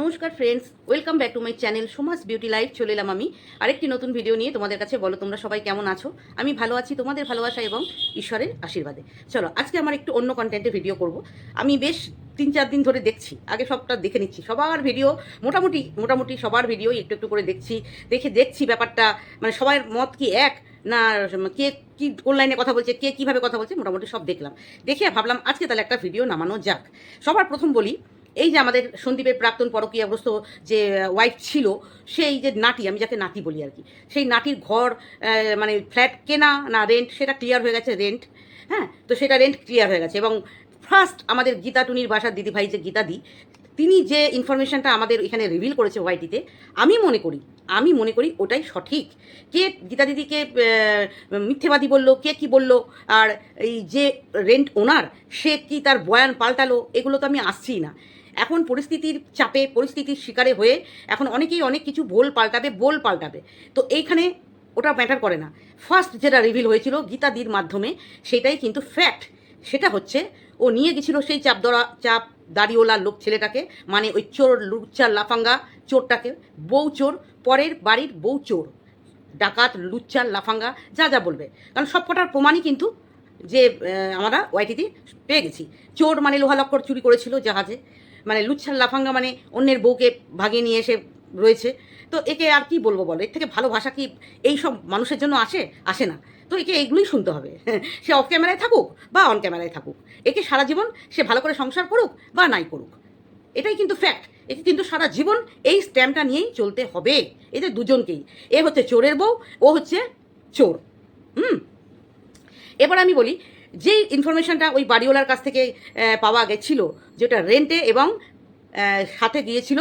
নমস্কার friends welcome back to my channel Soma's beauty life চলে এলাম আমি। আরেকটি নতুন ভিডিও নিয়ে তোমাদের কাছে বলো, তোমরা সবাই কেমন আছো? আমি ভালো আছি, তোমাদের ভালোবাসা এবং ঈশ্বরের আশীর্বাদে। চলো, আজকে আমার একটু অন্য কন্টেন্টে ভিডিও করব। আমি বেশ তিন চার দিন ধরে দেখছি, আগে সবটা দেখে নিচ্ছি। সবার ভিডিও মোটামুটি মোটামুটি সবার ভিডিও একটু একটু করে দেখছি, দেখে দেখছি ব্যাপারটা মানে সবার মত কি এক, না কে কি অনলাইনে কথা বলছে, কে কীভাবে কথা বলছে, মোটামুটি সব দেখলাম। দেখে ভাবলাম, আজকে তাহলে একটা ভিডিও নামানো যাক। সবার প্রথম বলি এই যে আমাদের সন্দীপের প্রাক্তন পরকীয়াগ্রস্ত যে ওয়াইফ ছিল, সেই যে নাটি আমি যাকে নাতি বলি আর কি, সেই নাটির ঘর মানে ফ্ল্যাট কেনা না রেন্ট সেটা ক্লিয়ার হয়ে গেছে রেন্ট হ্যাঁ? তো সেটা রেন্ট ক্লিয়ার হয়ে গেছে এবং ফার্স্ট আমাদের গীতা টুনির বাসার দিদিভাই যে গীতা দি, তিনি যে ইনফরমেশনটা আমাদের এখানে রিভিল করেছে ওয়াইটিতে আমি মনে করি, আমি মনে করি ওটাই সঠিক। কে গীতা দিদিকে মিথ্যেবাদী বলল, কে কি বলল, আর এই যে রেন্ট ওনার সে কি তার বয়ান পাল্টালো, এগুলো তো আমি আসছিই না। এখন পরিস্থিতির চাপে, পরিস্থিতির শিকারে হয়ে এখন অনেকেই অনেক কিছু ভোল পাল্টাবে, বোল পাল্টাবে। তো এইখানে ওটা ম্যাটার করে না। ফার্স্ট যেটা রিভিল হয়েছিল গীতাদির মাধ্যমে, সেটাই কিন্তু ফ্যাক্ট সেটা হচ্ছে, ও নিয়ে গেছিল সেই চাপ দরা চাপ দাড়িওয়ালা লোক ছেলেটাকে মানে ওই চোর লুচ্চার লাফাঙ্গা চোরটাকে। বউ চোর, পরের বাড়ির বউ চোর। ডাকাত লুচ্চার লাফাঙ্গা, যা যা বলবে। কারণ সব কটার প্রমাণই কিন্তু যে আমরা ওয়াইটিতে পেয়ে গেছি। চোর মানে লোহা লক্কর চুরি করেছিল জাহাজে। মানে লুচ্ছার লাফাঙ্গা মানে অন্যের বউকে ভাগিয়ে নিয়ে এসে রয়েছে। তো একে আর কি বলব বলো? এর থেকে ভালো ভাষা কি এই সব মানুষের জন্য আসে? আসে না। তো একে এইগুলোই শুনতে হবে। সে অফ ক্যামেরায় থাকুক বা অন ক্যামেরায় থাকুক। একে সারা জীবন সে ভালো করে সংসার করুক বা নাই করুক। এটাই কিন্তু ফ্যাক্ট একে কিন্তু সারা জীবন এই স্ট্যাম্পটা নিয়েই চলতে হবে। এদের দুজনকেই। এ হচ্ছে চোরের বউ, ও হচ্ছে চোর। হুম? এবার আমি বলি যেই ইনফরমেশনটা ওই বাড়িওয়ালার কাছ থেকে পাওয়া গেছিল, যেটা রেন্টে এবং সাথে গিয়েছিল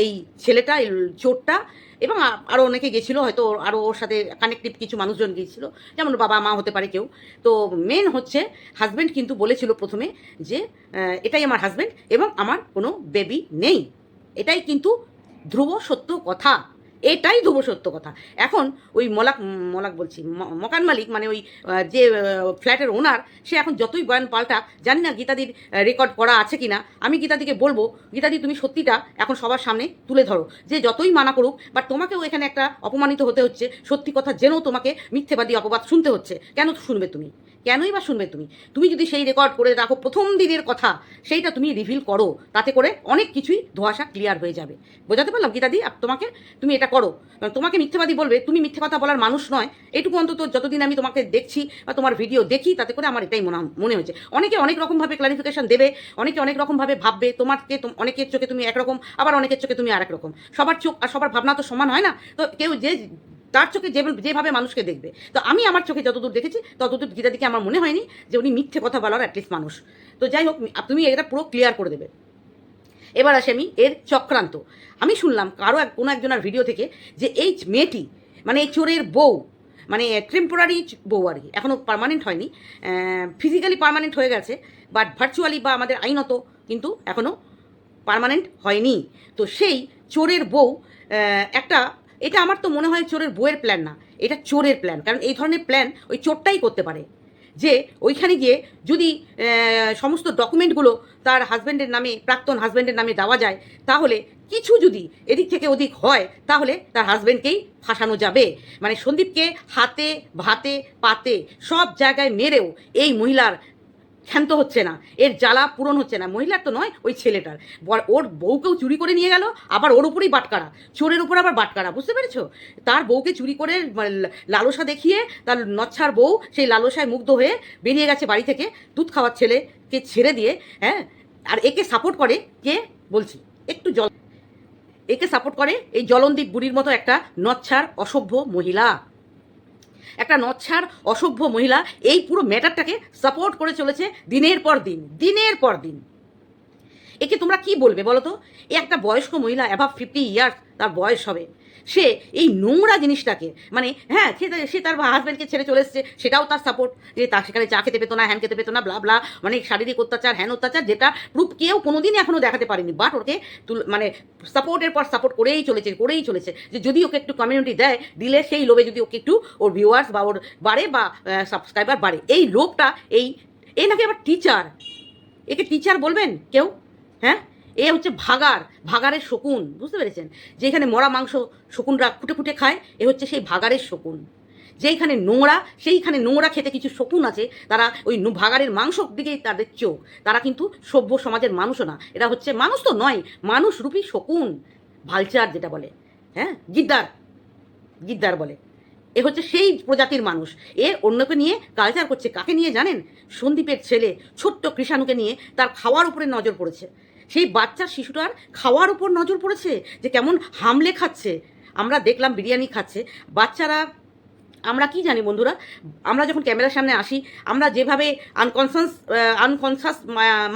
এই ছেলেটা, এই চোরটা, এবং আরও অনেকে গেছিল, হয়তো আরও ওর সাথে কানেক্টিভ কিছু মানুষজন গিয়েছিল, যেমন বাবা মা হতে পারে কেউ। তো মেন হচ্ছে হাজব্যান্ড কিন্তু বলেছিল প্রথমে যে এটাই আমার হাজব্যান্ড এবং আমার কোনো বেবি নেই। এটাই কিন্তু ধ্রুব সত্য কথা। এটাই ধ্রুব সত্য কথা। এখন ওই মলাক মলাক বলছি মকান মালিক মানে ওই যে ফ্ল্যাটের ওনার সে এখন যতই বয়ান পাল্টা জানি না গীতাদির রেকর্ড করা আছে কি না আমি গীতাদিকে বলব, গীতাদি তুমি সত্যিটা এখন সবার সামনে তুলে ধরো, যে যতই মানা করুক বাট তোমাকেও এখানে একটা অপমানিত হতে হচ্ছে, সত্যি কথা জেনেও তোমাকে মিথ্যেবাদী অপবাদ শুনতে হচ্ছে, কেন শুনবে তুমি? কেনই বা শুনবে তুমি? তুমি যদি সেই রেকর্ড করে রাখো, প্রথম দিনের কথা, সেইটা তুমি রিভিল করো, তাতে করে অনেক কিছুই ধোয়াশা ক্লিয়ার হয়ে যাবে। বোঝাতে পারলাম গীতাদি? তোমাকে, তুমি এটা করো। তোমাকে মিথ্যেবাদী বলবে, তুমি মিথ্যে কথা বলার মানুষ নয়। এটুকু অন্তত যতদিন আমি তোমাকে দেখছি বা তোমার ভিডিও দেখি, তাতে করে আমার এটাই মনে মনে হয়েছে। অনেকে অনেক রকমভাবে ক্লারিফিকেশন দেবে, অনেকে অনেক রকমভাবে ভাববে তোমাকে তোম- অনেকের চোখে তুমি একরকম, আবার অনেকের চোখে তুমি আরেক রকম। সবার চোখ আর সবার ভাবনা তো সমান হয় না? তো কেউ যে তার চোখে যে যেভাবে মানুষকে দেখবে। তো আমি আমার চোখে যতদূর দেখেছি, ততদূর গীতাদিকে আমার মনে হয়নি যে উনি মিথ্যে কথা বলার অ্যাটলিস্ট মানুষ। তো যাই হোক তুমি এটা পুরো ক্লিয়ার করে দেবে। এবার আসে আমি এর চক্রান্ত। আমি শুনলাম কারও এক, কোনো একজনের ভিডিও থেকে যে এই মেয়েটি মানে এই চোরের বউ মানে টেম্পোরারি বউ আর কি এখনও পার্মানেন্ট হয়নি ফিজিক্যালি পারমানেন্ট হয়ে গেছে বাট ভার্চুয়ালি বা আমাদের আইনত কিন্তু এখনও পার্মানেন্ট হয়নি। তো সেই চোরের বউ একটা এটা আমার তো মনে হয় চোরের বইয়ের প্ল্যান না। এটা চোরের প্ল্যান কারণ এই ধরনের প্ল্যান ওই চোরটাই করতে পারে। যে ওইখানে গিয়ে যদি সমস্ত ডকুমেন্টগুলো তার হাজব্যান্ডের নামে, প্রাক্তন হাজব্যান্ডের নামে দেওয়া যায়, তাহলে কিছু যদি এদিক থেকে ওদিক হয়, তাহলে তার হাজব্যান্ডকেই ফাঁসানো যাবে। মানে সন্দীপকে হাতে, ভাতে, পাতে সব জায়গায় মেরেও এই মহিলার ক্ষান্ত হচ্ছে না। এর জ্বালা পূরণ হচ্ছে না। মহিলার তো নয়, ওই ছেলেটার। ওর বউকেও চুরি করে নিয়ে গেল, আবার ওর উপরেই বাটকারা। চোরের উপর আবার বাটকারা, বুঝতে পেরেছ? তার বউকে চুরি করে লালসা দেখিয়ে তার নচ্ছার বউ সেই লালসায় মুগ্ধ হয়ে বেরিয়ে গেছে বাড়ি থেকে দুধ খাওয়ার ছেলেকে ছেড়ে দিয়ে হ্যাঁ? আর একে সাপোর্ট করে কে? বলছি, একটু জল একে সাপোর্ট করে এই জলনদীপ বুড়ির মতো একটা নচ্ছার অসভ্য মহিলা। একটা নচ্ছার, অসভ্য মহিলা এই পুরো ম্যাটারটাকে সাপোর্ট করে চলেছে দিনের পর দিন, দিনের পর দিন। একে তোমরা কি বলবে বলো তো? এ একটা বয়স্ক মহিলা অ্যাভাব ফিফটি ইয়ার্স তার বয়স হবে। সে এই নোংরা জিনিসটাকে মানে হ্যাঁ সে তার- হাজব্যান্ডকে ছেড়ে চলে এসছে, সেটাও তার সাপোর্ট যে তার সেখানে চা খেতে পেতো না, হ্যান খেতে পেতো না ব্লা ব্লা মানে শারীরিক অত্যাচার, হ্যান অত্যাচার, যেটা প্রুফ কেউ কোনোদিন এখনও দেখাতে পারেনি। বাট ওকে মানে সাপোর্টের পর সাপোর্ট করেই চলেছে করেই চলেছে, যে যদি ওকে একটু কমিউনিটি দেয়, দিলে সেই লোভে যদি ওকে একটু ওর ভিউয়ার্স বা ওর বাড়ে বা সাবস্ক্রাইবার বাড়ে। এই লোভটা, এই এই নাকি আবার টিচার একে টিচার বলবেন কেউ? হ্যাঁ? এ হচ্ছে ভাগার ভাগারের শকুন, বুঝতে পেরেছেন? যেখানে মরা মাংস শকুনরা খুঁটে খুঁটে খায়, এ হচ্ছে সেই ভাগারের শকুন। যেইখানে নোংরা, সেইখানে নোংরা খেতে কিছু শকুন আছে, তারা ওই ভাগাড়ের মাংস দিকেই তাদের চোখ। তারা কিন্তু সভ্য সমাজের মানুষও না। এরা হচ্ছে মানুষ তো নয়, মানুষ রূপী শকুন। ভালচার যেটা বলে হ্যাঁ? গিদ্দার গিদ্দার বলে। এ হচ্ছে সেই প্রজাতির মানুষ। এ অন্যকে নিয়ে কালচার করছে। কাকে নিয়ে জানেন? সন্দীপের ছেলে, ছোট্ট কৃষাণুকে নিয়ে তার খাওয়ার উপরে নজর পড়েছে। সেই বাচ্চা শিশুটার খাওয়ার উপর নজর পড়েছে? যে কেমন হামলে খাচ্ছে। আমরা দেখলাম বিরিয়ানি খাচ্ছে। বাচ্চারা, আমরা কি জানি বন্ধুরা? আমরা যখন ক্যামেরার সামনে আসি, আমরা যেভাবে আনকনসাস আনকনসাস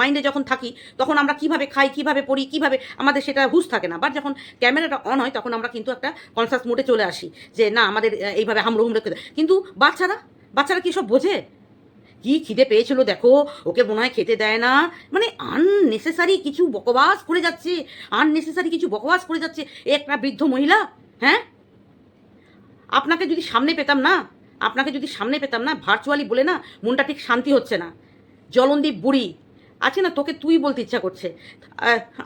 মাইন্ডে যখন থাকি, তখন আমরা কীভাবে খাই, কীভাবে পড়ি, কীভাবে আমাদের সেটা হুশ থাকে না। বাট যখন ক্যামেরাটা অন হয়, তখন আমরা কিন্তু একটা কনসাস মোডে চলে আসি যে, না, আমাদের এইভাবে হামড়ো হুমড়ো কিন্তু বাচ্চারা বাচ্চারা কি সব বোঝে? কি খিদে পেয়েছিল দেখো? ওকে মনে হয় খেতে দেয় না। মানে আননেসেসারি কিছু বকবাস করে যাচ্ছে। আননেসেসারি কিছু বকবাস করে যাচ্ছে। একটা বৃদ্ধ মহিলা হ্যাঁ? আপনাকে যদি সামনে পেতাম না, আপনাকে যদি সামনে পেতাম না ভার্চুয়ালি বলে না, মনটা ঠিক শান্তি হচ্ছে না। জলনদীপ বুড়ি, আছে না? তোকে তুই বলতে ইচ্ছা করছে।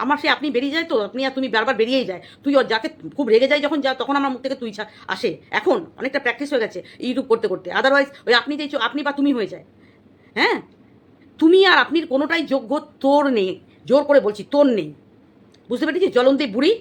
আমার সে আপনি বেরিয়ে যায় তো? আপনি আর তুমি বারবার বেরিয়েই যায়। তুই যাকে খুব রেগে যায় যখন যা তখন আমার মুখ থেকে তুই আসে। এখন অনেকটা প্র্যাকটিস হয়ে গেছে ইউটিউব করতে করতে। আদারওয়াইজ ওই আপনি যেই আপনি বা তুমি হয়ে যায়। হ্যাঁ? তুমি আর আপনির কোনোটাই যোগ্য তোর নেই। জোর করে বলছি, তোর নেই। বুঝতে পেরেছি জলন্তি বুড়ি,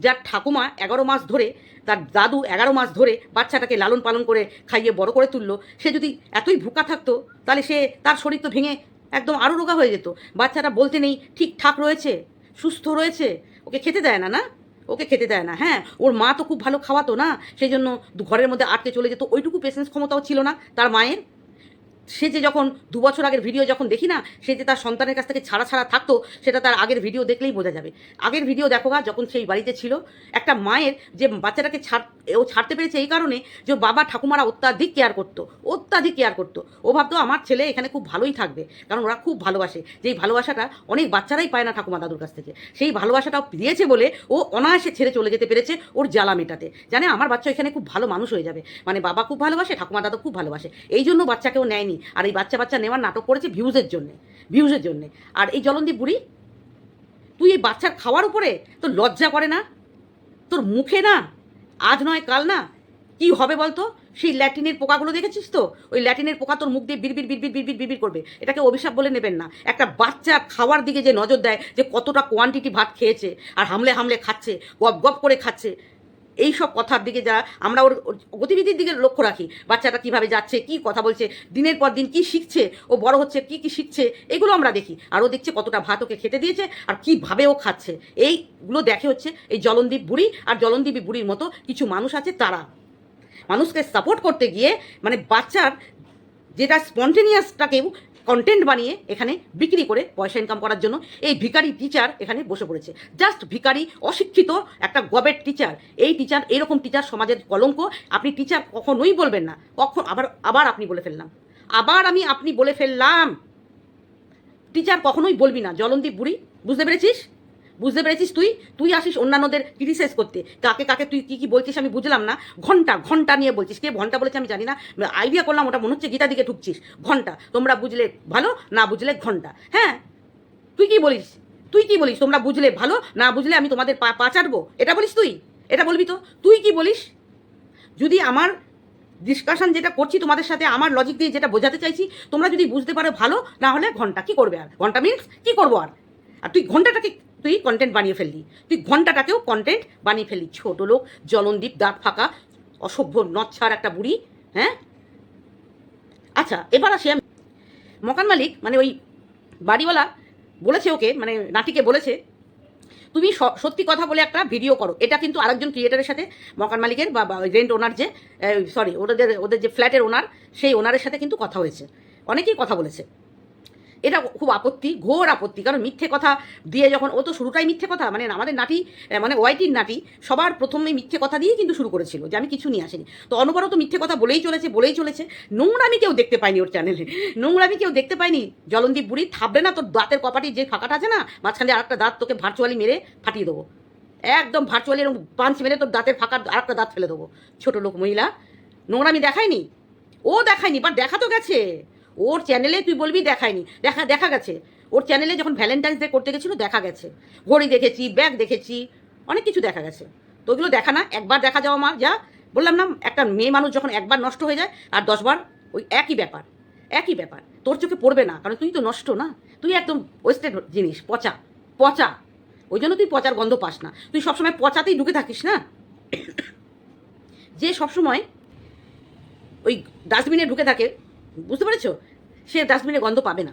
যার ঠাকুমা এগারো মাস ধরে, তার দাদু এগারো মাস ধরে বাচ্চাটাকে লালন পালন করে খাইয়ে বড় করে তুললো। সে যদি এতই ভুকা থাকতো, তাহলে সে তার শরীর তো ভেঙে একদম আরও রোগা হয়ে যেত। বাচ্চাটা বলতে নেই ঠিকঠাক রয়েছে, সুস্থ রয়েছে। ওকে খেতে দেয় না না? ওকে খেতে দেয় না হ্যাঁ? ওর মা তো খুব ভালো খাওয়াতো না, সেই জন্য ঘরের মধ্যে আটকে চলে যেত। ওইটুকু পেশেন্স ক্ষমতাও ছিল না তার মায়ের। সে যে যখন দু বছর আগের ভিডিও যখন দেখি না, সে যে তার সন্তানের কাছ থেকে ছাড়া ছাড়া থাকতো, সেটা তার আগের ভিডিও দেখলেই বোঝা যাবে। আগের ভিডিও দেখো গা, যখন সেই বাড়িতে ছিল, একটা মায়ের যে বাচ্চাটাকে ছাড়, ও ছাড়তে পেরেছে এই কারণে যে বাবা ঠাকুমারা অত্যাধিক কেয়ার করতো, অত্যাধিক কেয়ার করতো। ও ভাবতো আমার ছেলে এখানে খুব ভালোই থাকবে, কারণ ওরা খুব ভালোবাসে। যেই ভালোবাসাটা অনেক বাচ্চারাই পায় না ঠাকুমা দাদুর কাছ থেকে। সেই ভালোবাসাটাও দিয়েছে বলে ও অনায়াসে ছেড়ে চলে যেতে পেরেছে ওর জ্বালা মেটাতে। জানে আমার বাচ্চা এখানে খুব ভালো মানুষ হয়ে যাবে। মানে বাবা খুব ভালোবাসে, ঠাকুমা দাদু খুব ভালোবাসে। এই জন্য বাচ্চাকেও নেয়নি। আর এই বাচ্চা বাচ্চা নেওয়ার নাটক করেছে ভিউজের জন্যে ভিউজের জন্যে। আর এই জলন্দী বুড়ি, তুই এই বাচ্চার খাওয়ার উপরে তোর লজ্জা করে না? তোর মুখে না? আজ নয়, কাল না? কি হবে বলতো? সেই ল্যাটিনের পোকাগুলো দেখেছিস তো? ওই ল্যাটিনের পোকা তোর মুখ দিয়ে বিড়বির বিড়বির বিড়বির বিড়বির করবে। এটাকে অভিশাপ বলে নেবেন না। একটা বাচ্চা খাওয়ার দিকে যে নজর দেয় যে কতটা কোয়ান্টিটি ভাত খেয়েছে, আর হামলে হামলে খাচ্ছে, গপ গপ করে খাচ্ছে এই সব কথার দিকে যা আমরা ওর ওর গতিবিধির দিকে লক্ষ্য রাখি। বাচ্চাটা কীভাবে যাচ্ছে, কি কথা বলছে, দিনের পর দিন কি শিখছে, ও বড় হচ্ছে, কি কি শিখছে, এগুলো আমরা দেখি। আর ও দেখছে কতটা ভাত ওকে খেতে দিয়েছে আর কীভাবে ও খাচ্ছে। এইগুলো দেখে হচ্ছে এই জলনদীপ বুড়ি আর জলনদীপী বুড়ির মতো কিছু মানুষ আছে তারা। মানুষকে সাপোর্ট করতে গিয়ে মানে বাচ্চার যেটা স্পন্টেনিয়াসটাকেও কন্টেন্ট বানিয়ে এখানে বিক্রি করে পয়সা ইনকাম করার জন্য এই ভিকারি টিচার এখানে বসে পড়েছে। জাস্ট ভিকারি অশিক্ষিত একটা গবেট টিচার এই টিচার এরকম টিচার সমাজের কলঙ্ক, আপনি টিচার কখনোই বলবেন না। কখন, আবার আবার আপনি বলে ফেললাম। আবার আমি আপনি বলে ফেললাম। টিচার কখনোই বলবি না। জলন্দীপ বুড়ি, বুঝতে পেরেছিস? বুঝতে পেরেছিস তুই? তুই আসিস অন্যান্যদের ক্রিটিসাইজ করতে। কাকে কাকে তুই কি কি বলছিস আমি বুঝলাম না। ঘণ্টা ঘণ্টা নিয়ে বলছিস। কে ঘণ্টা বলেছে আমি জানি না। আইডিয়া করলাম, ওটা মনে হচ্ছে গীতা দিকে ঢুকছিস। ঘণ্টা, তোমরা বুঝলে ভালো, না বুঝলে ঘণ্টা। হ্যাঁ? তুই কি বলিস? তুই কি বলিস? তোমরা বুঝলে ভালো, না বুঝলে আমি তোমাদের পা পা চাটবো। এটা বলিস তুই? এটা বলবি তো? তুই কি বলিস? যদি আমার ডিসকাশন যেটা করছি তোমাদের সাথে, আমার লজিক দিয়ে যেটা বোঝাতে চাইছি, তোমরা যদি বুঝতে পারো ভালো, না হলে ঘণ্টা কি করবে আর? ঘণ্টা মিন্স কি করব আর? আর তুই ঘন্টাটাকে তুই কন্টেন্ট বানিয়ে ফেললি। তুই ঘন্টাটাকেও কন্টেন্ট বানিয়ে ফেললি। ছোট লোক, জলনদীপ, দাঁত ফাঁকা, অসভ্য, নচ্ছার একটা বুড়ি হ্যাঁ? আচ্ছা এবার আসি আমি। মকান মালিক মানে ওই বাড়িওয়ালা বলেছে ওকে মানে নাটিকে বলেছে, তুমি সত্যি কথা বলে একটা ভিডিও করো। এটা কিন্তু আরেকজন ক্রিয়েটারের সাথে, মকান মালিকের বা রেন্ট ওনার যে সরি ওদের ওদের যে ফ্ল্যাটের ওনার সেই ওনারের সাথে কিন্তু কথা হয়েছে। অনেকেই কথা বলেছে। এটা খুব আপত্তি, ঘোর আপত্তি। কারণ মিথ্যে কথা দিয়ে যখন, ও তো শুরুটাই মিথ্যে কথা মানে আমাদের নাটি মানে ওয়াইটির নাটি সবার প্রথমে মিথ্যে কথা দিয়েই কিন্তু শুরু করেছিল যে আমি কিছু নিয়ে আসিনি। তো অনবরত মিথ্যে কথা বলেই চলেছে বলেই চলেছে। নোংরামি কেউ দেখতে পাইনি ওর চ্যানেলে নোংরামি কেউ দেখতে পাইনি। জলন্দীপ বুড়ি থাকবে না তোর দাঁতের কপাটি যে ফাঁকাটা আছে না, মাঝখানে আরেকটা দাঁত তোকে ভার্চুয়ালি মেরে ফাটিয়ে দেবো। একদম ভার্চুয়ালি এরকম পাঞ্চ মেরে তোর দাঁতের ফাঁকা আরেকটা দাঁত ফেলে দেবো। ছোট লোক মহিলা নোংরামি দেখায়নি ও দেখায়নি বাট দেখা তো গেছে। ওর চ্যানেলে তুই বলবি দেখায়নি। দেখা দেখা গেছে। ওর চ্যানেলে যখন ভ্যালেন্টাইন্স ডে করতে গেছিল, দেখা গেছে। ঘড়ি দেখেছি ব্যাগ দেখেছি, অনেক কিছু দেখা গেছে। তো ওগুলো দেখা না, একবার দেখা যাওয়া মা, যা। বললাম না, একটা মেয়ে মানুষ যখন একবার নষ্ট হয়ে যায়, আর দশবার, ওই একই ব্যাপার একই ব্যাপার। তোর চোখে পড়বে না, কারণ তুই তো নষ্ট না। তুই একদম ওয়েস্টেড জিনিস, পচা পচা। ওই জন্য তুই পচার গন্ধ পাস না। তুই সবসময় পচাতেই ঢুকে থাকিস না? যে সবসময় ওই ডাস্টবিনে ঢুকে থাকে বুঝতে পেরেছ? সে ডাস্টবিনে গন্ধ পাবে না।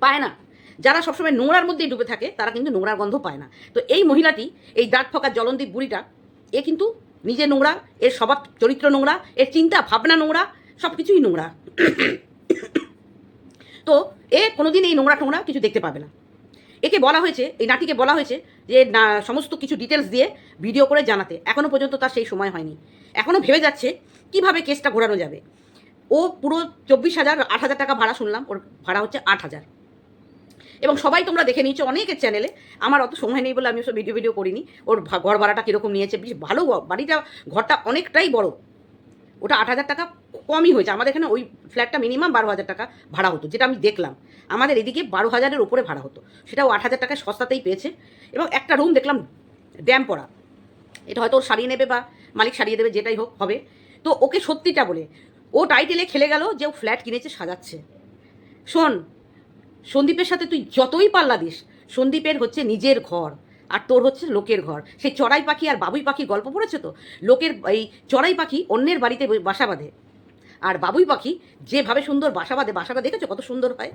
পায় না। যারা সবসময় নোংরার মধ্যেই ডুবে থাকে, তারা কিন্তু নোংরার গন্ধ পায় না। তো এই মহিলাটি, এই দাঁত ফকা জলন্দীপ বুড়িটা, এ কিন্তু নিজে নোংরা, এর স্বভাব চরিত্র নোংরা, এর চিন্তা ভাবনা নোংরা সব কিছুই নোংরা। তো এ কোনোদিন এই নোংরা টোংরা কিছু দেখতে পাবে না। একে বলা হয়েছে, এই নাটিকে বলা হয়েছে যে, না, সমস্ত কিছু ডিটেলস দিয়ে ভিডিও করে জানাতে। এখনও পর্যন্ত তার সেই সময় হয়নি। এখনও ভেবে যাচ্ছে কীভাবে কেসটা ঘোরানো যাবে। ও পুরো চব্বিশ হাজার, আট হাজার টাকা ভাড়া শুনলাম, ওর ভাড়া হচ্ছে আট হাজার। এবং সবাই তোমরা দেখে নিয়েছো অনেকের চ্যানেলে আমার অত সময় নেই বলে আমি ওসব ভিডিও ভিডিও করিনি। ওর ঘর ভাড়াটা কীরকম নিয়েছে, বেশ ভালো বাড়িটা, ঘরটা অনেকটাই বড়। ওটা আট হাজার টাকা কমই হয়েছে। আমাদের এখানে ওই ফ্ল্যাটটা মিনিমাম বারো হাজার টাকা ভাড়া হতো, যেটা আমি দেখলাম। আমাদের এদিকে বারো হাজারের উপরে ভাড়া হতো। সেটাও আট হাজার টাকায় সস্তাতেই পেয়েছে। এবং একটা রুম দেখলাম ড্যাম পড়া। এটা হয়তো ওর সারিয়ে নেবে বা মালিক সারিয়ে দেবে, যেটাই হোক, হবে। তো ওকে সত্যিটা বলে ও টাইটেলে খেলে গেল যে ও ফ্ল্যাট কিনেছে, সাজাচ্ছে। শোন, সন্দীপের সাথে তুই যতই পাল্লা দিস, সন্দীপের হচ্ছে নিজের ঘর আর তোর হচ্ছে লোকের ঘর। সেই চড়াই পাখি আর বাবুই পাখি গল্প পড়েছে তো? লোকের এই চড়াই পাখি অন্যের বাড়িতে বাসা বাঁধে। আর বাবুই পাখি যেভাবে সুন্দর বাসা বাঁধে বাসাটা দেখেছ কত সুন্দর হয়?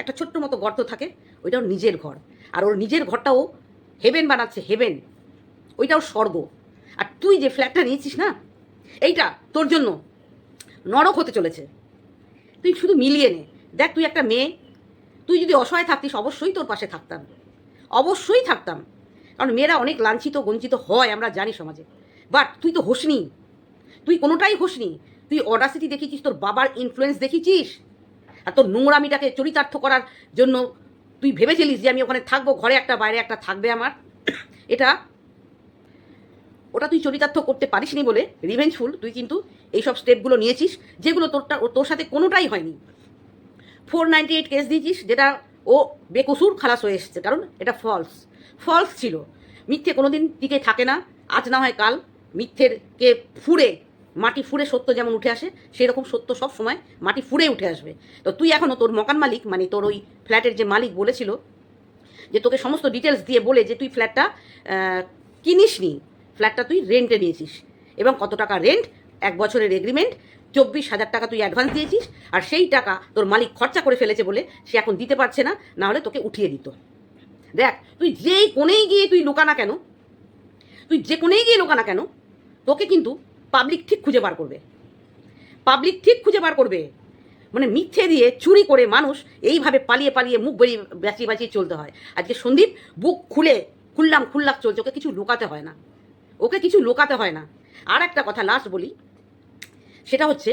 একটা ছোট্ট মতো গর্ত থাকে ওইটা ওর নিজের ঘর। আর ওর নিজের ঘরটাও হেভেন বানাচ্ছে হেভেন ওইটা ওর স্বর্গ। আর তুই যে ফ্ল্যাটটা নিয়েছিস না, এইটা তোর জন্য। নরক হতে চলেছে। তুই শুধু মিলিয়ে নে। দেখ তুই একটা মেয়ে। তুই যদি অসহায় থাকতিস, অবশ্যই তোর পাশে থাকতাম। অবশ্যই থাকতাম। কারণ মেয়েরা অনেক লাঞ্ছিত বঞ্চিত হয়, আমরা জানি সমাজে। বাট তুই তো হোসনি। তুই কোনোটাই হোসনি। তুই অডাসিটি দেখেছিস তোর বাবার ইনফ্লুয়েন্স দেখেছিস আর তোর নোংরামিটাকে চরিতার্থ করার জন্য তুই ভেবেছিলিস যে আমি ওখানে থাকব, ঘরে একটা, বাইরে একটা থাকবে আমার। এটা ওটা তুই চরিতার্থ করতে পারিসনি বলে রিভেঞ্জফুল তুই কিন্তু এইসব স্টেপগুলো নিয়েছিস, যেগুলো তোরটা তোর সাথে কোনোটাই হয়নি। ফোর নাইনটি এইট কেস দিয়েছিস, যেটা ও বেকসুর খালাস হয়ে এসেছে, কারণ এটা ফলস ফলস ছিল। মিথ্যে কোনো দিন টিকে থাকে না, আজ না হয় কাল মিথ্যের কে ফুড়ে, মাটি ফুড়ে সত্য যেমন উঠে আসে সেই রকম সত্য সব সময় মাটি ফুড়ে উঠে আসবে। তো তুই এখনও তোর মকান মালিক মানে তোর ওই ফ্ল্যাটের যে মালিক বলেছিল, যে তোকে সমস্ত ডিটেলস দিয়ে বলে যে তুই ফ্ল্যাটটা কিনিস নি ফ্ল্যাটটা তুই রেন্টে নিয়েছিস এবং কত টাকা রেন্ট এক বছরের এগ্রিমেন্ট চব্বিশ হাজার টাকা তুই অ্যাডভান্স দিয়েছিস, আর সেই টাকা তোর মালিক খরচা করে ফেলেছে বলে সে এখন দিতে পারছে না না হলে তোকে উঠিয়ে দিত। দেখ, তুই যেই কোণেই গিয়ে তুই লুকানা কেন, তুই যে কোণেই গিয়ে লুকানা কেন, তোকে কিন্তু পাবলিক ঠিক খুঁজে বার করবে। পাবলিক ঠিক খুঁজে বার করবে। মানে মিথ্যে দিয়ে চুরি করে মানুষ এইভাবে পালিয়ে পালিয়ে মুখ বেরিয়ে বাঁচিয়ে বাঁচিয়ে চলতে হয়। আজকে সন্দীপ, বুক খুলে খুললাম খুল্লাক চলছে, ওকে কিছু লুকাতে হয় না। ওকে কিছু লোকাতে হয় না। আর একটা কথা লাস্ট বলি, সেটা হচ্ছে,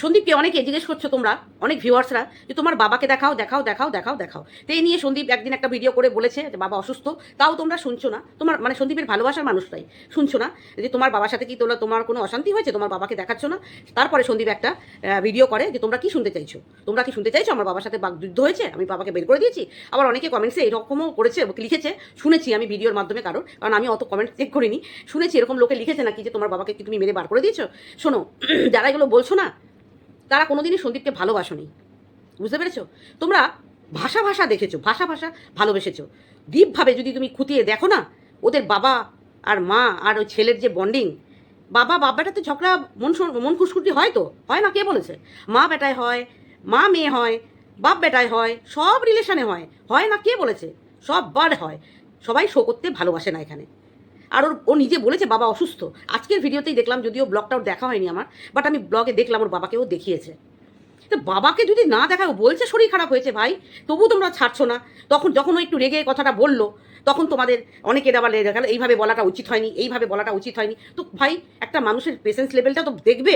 সন্দীপকে অনেকে জিজ্ঞেস করছ তোমরা অনেক ভিউয়ার্সরা যে তোমার বাবাকে দেখাও দেখাও দেখাও দেখাও দেখাও। তো এই নিয়ে সন্দীপ একদিন একটা ভিডিও করে বলেছে যে বাবা অসুস্থ, তাও তোমরা শুনছো না। তোমার মানে সন্দীপের ভালোবাসার মানুষটাই শুনছো না? যে তোমার বাবার সাথে কি তোমরা তোমার কোনো অশান্তি হয়েছে? তোমার বাবাকে দেখাচ্ছ না? তারপরে সন্দীপ একটা ভিডিও করে যে তোমরা কি শুনতে চাইছো? তোমরা কি শুনতে চাইছো আমার বাবার সাথে বাগযুদ্ধ হয়েছে? আমি বাবাকে বের করে দিয়েছি? আবার অনেকে কমেন্টসে এরকমও করেছে, লিখেছে, শুনেছি আমি ভিডিওর মাধ্যমে কারোর, কারণ আমি অত কমেন্ট চেক করিনি। শুনেছি এরকম লোকে লিখেছে নাকি যে তোমার বাবাকে কি তুমি মেরে বার করে দিয়েছ? শোনো, যারা এগুলো বলছো না তারা কোনোদিনই সন্দীপকে ভালোবাসোনি। বুঝতে পেরেছ? তোমরা ভাষা ভাষা দেখেছ, ভাষা ভাষা ভালোবেসেছো। দ্বীপভাবে যদি তুমি খুঁটিয়ে দেখো না, ওদের বাবা আর মা আর ওই ছেলের যে বন্ডিং বাবা বাপ বেটাতে ঝগড়া, মন মন খুশকুটি হয় তো? হয় না, কে বলেছে? মা বেটায় হয়, মা মেয়ে হয়, বাপ বেটায় হয়, সব রিলেশনে হয়। হয় না, কে বলেছে? সব বার হয়। সবাই শো করতে ভালোবাসে না এখানে। আর ওর ও নিজে বলেছে, বাবা অসুস্থ। আজকের ভিডিওতেই দেখলাম, যদিও ব্লগটা ওর দেখা হয়নি আমার বাট আমি ব্লগে দেখলাম, ওর বাবাকেও দেখিয়েছে। তো বাবাকে যদি না দেখায়, ও বলছে শরীর খারাপ হয়েছে, ভাই তবু তোমরা ছাড়ছো না। তখন যখন ও একটু রেগে কথাটা বলল, তখন তোমাদের অনেকের আবার লেগে গেল, এইভাবে বলাটা উচিত হয়নি, এইভাবে বলাটা উচিত হয়নি। তো ভাই, একটা মানুষের পেশেন্স লেভেলটা তো দেখবে।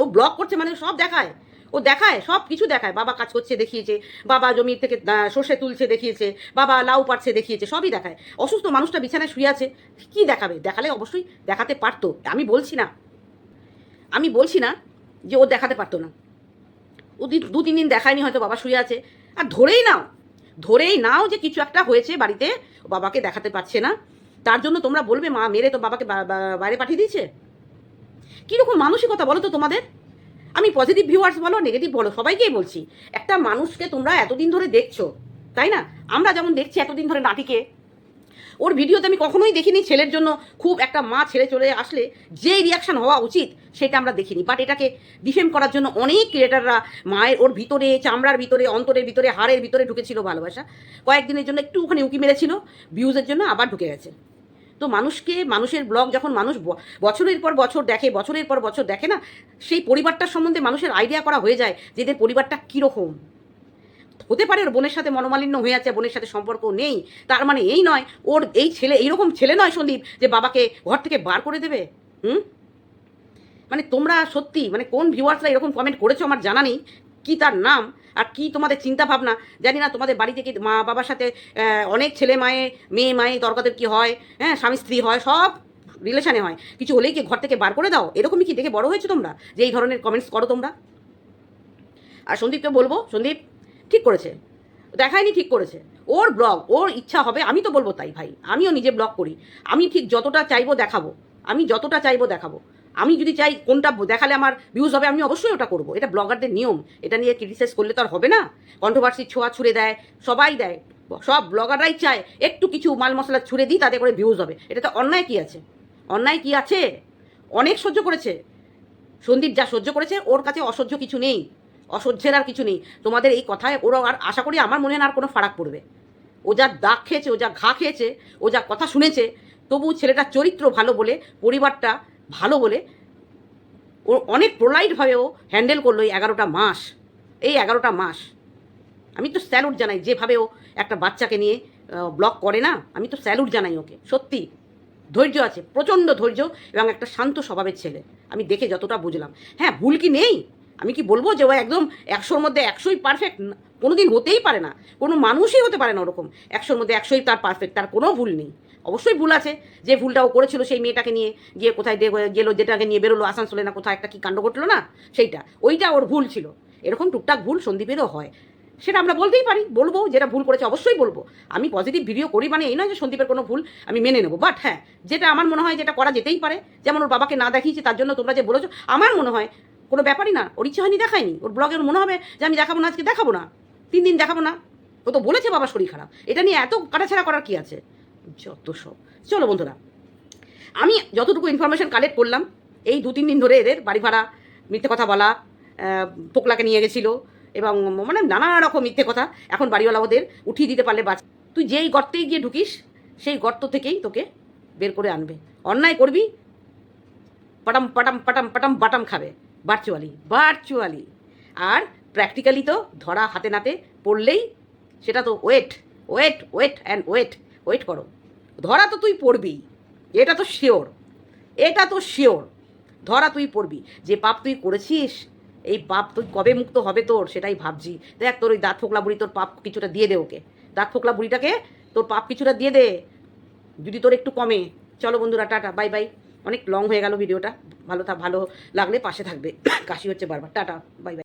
ও ব্লগ করছে মানে সব দেখায়। ও দেখায়, সব কিছু দেখায়। বাবা কাজ করছে, দেখিয়েছে। বাবা জমি থেকে সর্ষে তুলছে, দেখিয়েছে। বাবা লাউ পাড়ছে, দেখিয়েছে, সবই দেখায়। অসুস্থ মানুষটা বিছানায় শুয়ে আছে, কি দেখাবে? দেখালে অবশ্যই দেখাতে পারতো। আমি বলছি না। আমি বলছি না যে ও দেখাতে পারতো না। ও দি- তিন দিন দেখায়নি, হয়তো বাবা শুয়ে আছে। আর ধরেই নাও ধরেই নাও যে কিছু একটা হয়েছে বাড়িতে বাবাকে দেখাতে পারছে না। তার জন্য তোমরা বলবে, মা, মেরে তো বাবাকে বাইরে পাঠিয়ে দিয়েছে? কীরকম মানসিকতা বলো তো তোমাদের? আমি পজিটিভ ভিউয়ার্স বলো নেগেটিভ বলো, সবাইকেই বলছি, একটা মানুষকে তোমরা এতদিন ধরে দেখছ, তাই না? আমরা যেমন দেখছি এতদিন ধরে নাটিকে ওর ভিডিওতে আমি কখনোই দেখিনি ছেলের জন্য খুব একটা মা ছেড়ে চলে আসলে যে রিয়াকশন হওয়া উচিত সেটা আমরা দেখিনি। বাট এটাকে ডিফেম করার জন্য অনেক ক্রিয়েটাররা মায়ের ওর ভিতরে, চামড়ার ভিতরে, অন্তরের ভিতরে, হাড়ের ভিতরে ঢুকেছিল ভালোবাসা। কয়েকদিনের জন্য একটুখানি উঁকি মেরেছিল ভিউজের জন্য আবার ঢুকে গেছে। তো মানুষকে, মানুষের ব্লগ যখন মানুষ বছরের পর বছর দেখে, বছরের পর বছর দেখে না, সেই পরিবারটার সম্বন্ধে মানুষের আইডিয়া করা হয়ে যায় যে এদের পরিবারটা কীরকম। হতে পারে ওর বোনের সাথে মনোমালিন্য হয়ে আছে, বোনের সাথে সম্পর্ক নেই, তার মানে এই নয়, ওর এই ছেলে, এইরকম ছেলে নয় সন্দীপ, যে বাবাকে ঘর থেকে বার করে দেবে, হুম? মানে তোমরা সত্যি মানে কোন ভিউয়ার্সরা এরকম কমেন্ট করেছ আমার জানা নেই, কী তার নাম? আর কি তোমাদের চিন্তা ভাবনা জানি না তোমাদের বাড়িতে কি মা বাবার সাথে অনেক ছেলে মায়ে, মেয়ে মায়ে তর্কাদের কি হয় হ্যাঁ স্বামী স্ত্রী হয়, সব রিলেশনে হয়। কিছু হলেই কি ঘর থেকে বার করে দাও? এরকমই কি দেখে বড় হয়েছো তোমরা? যে এই ধরনের কমেন্টস করো তোমরা? আর সন্দীপকে বলব, সন্দীপ ঠিক করেছে। দেখায়নি ঠিক করেছে। ওর ব্লগ ওর ইচ্ছা হবে, আমি তো বলব তাই ভাই। আমিও নিজে ব্লগ করি। আমি ঠিক যতটা চাইব দেখাবো। আমি যতটা চাইব দেখাবো। আমি যদি চাই কোনটা দেখালে আমার ভিউজ হবে, আমি অবশ্যই ওটা করব। এটা ব্লগারদের নিয়ম। এটা নিয়ে ক্রিটিসাইজ করলে তো আর হবে না। কন্ট্রোভার্সি ছোঁয়া ছুড়ে দেয়, সবাই দেয়। সব ব্লগাররাই চায়, একটু কিছু মাল মশলা ছুড়ে দিই, তাতে করে ভিউজ হবে। এটা তো অন্যায় কী আছে? অন্যায় কি আছে? অনেক সহ্য করেছে। সন্দীপ যা সহ্য করেছে, ওর কাছে অসহ্য কিছু নেই। অসহ্যের আর কিছু নেই। তোমাদের এই কথায় ওরা আর আশা করি আমার মনে না আর কোনো ফারাক পড়বে। ও যা দাগ খেয়েছে, ও যা ঘা খেয়েছে, ও যা কথা শুনেছে, তবু ছেলেটার চরিত্র ভালো বলে পরিবারটা ভালো বলে ও অনেক প্রোলাইটভাবে ও হ্যান্ডেল করল এই এগারোটা মাস। এই এগারোটা মাস। আমি তো স্যালুট জানাই, যেভাবে ও একটা বাচ্চাকে নিয়ে ব্লক করে না, আমি তো স্যালুট জানাই ওকে। সত্যি, ধৈর্য আছে, প্রচণ্ড ধৈর্য এবং একটা শান্ত স্বভাবের ছেলে। আমি দেখে যতটা বুঝলাম। হ্যাঁ ভুল কি নেই? আমি কি বলব যে ও একদম একশোর মধ্যে একশোই পারফেক্ট কোনো দিন হতেই পারে না। কোনো মানুষই হতে পারে না ওরকম। একশোর মধ্যে একশোই তার পারফেক্ট তার কোনো ভুল নেই। অবশ্যই ভুল আছে। যে ভুলটা ও করেছিল সেই মেয়েটাকে নিয়ে গিয়ে কোথায় গেলো, যেটাকে নিয়ে বেরোলো আসানসোলে না, কোথায় একটা কি কাণ্ড ঘটলো না, সেইটা। ওইটা ওর ভুল ছিল। এরকম টুকটাক ভুল সন্দীপেরও হয়। সেটা আমরা বলতেই পারি, বলব, যেটা ভুল করেছে অবশ্যই বলব। আমি পজিটিভ ভিডিও করি মানে এই নয় যে সন্দীপের কোনো ভুল আমি মেনে নেব। বাট হ্যাঁ যেটা আমার মনে হয় যেটা করা যেতেই পারে, যেমন ওর বাবাকে না দেখিয়েছি তার জন্য তোমরা যে বলেছ, আমার মনে হয় কোনো ব্যাপারই না। ওর ইচ্ছে হয়নি দেখায়নি। ওর ব্লগের মনে হবে যে আমি দেখাবো না, আজকে দেখাবো না। তিন দিন দেখাবো না। ও তো বলেছে বাবার শরীর খারাপ। এটা নিয়ে এত কাটাছেড়া করার কি আছে? যত সব। চলো বন্ধুরা, আমি যতটুকু ইনফরমেশন কালেক্ট করলাম, এই দু তিন দিন ধরে এদের বাড়ি ভাড়া, মিথ্যে কথা বলা পোকলাকে নিয়ে গেছিল এবং মানে নানা রকম মিথ্যে কথা এখন বাড়িওয়ালা ওদের উঠিয়ে দিতে পারলে বাঁচ। তুই যেই গর্তেই গিয়ে ঢুকিস, সেই গর্ত থেকেই তোকে বের করে আনবে। অন্যায় করবি, পাটাম পাটাম পাটাম পাটাম, বাটাম খাবে। ভার্চুয়ালি ভার্চুয়ালি আর প্র্যাকটিক্যালি তো ধরা হাতে নাতে পড়লেই সেটা তো wait wait wait and wait wait করো। ধরা তো তুই পড়বি, এটা তো শিওর এটা তো শিওর ধরা তুই পড়বি। যে পাপ তুই করেছিস, এই পাপ তুই কবে মুক্ত হবে তোর সেটাই ভাবছি। দেখ তোর ওই দাঁত ফোকলা বুড়ি তোর পাপ কিছুটা দিয়ে দে ওকে। দাঁত ফোকলা বুড়িটাকে তোর পাপ কিছুটা দিয়ে দে, যদি তোর একটু কমে। চলো বন্ধুরা, টাটা বাই বাই অনেক লং হয়ে গেল ভিডিওটা ভালো থা ভালো লাগলে পাশে থাকবে। কাশি হচ্ছে বারবার। Tata bye by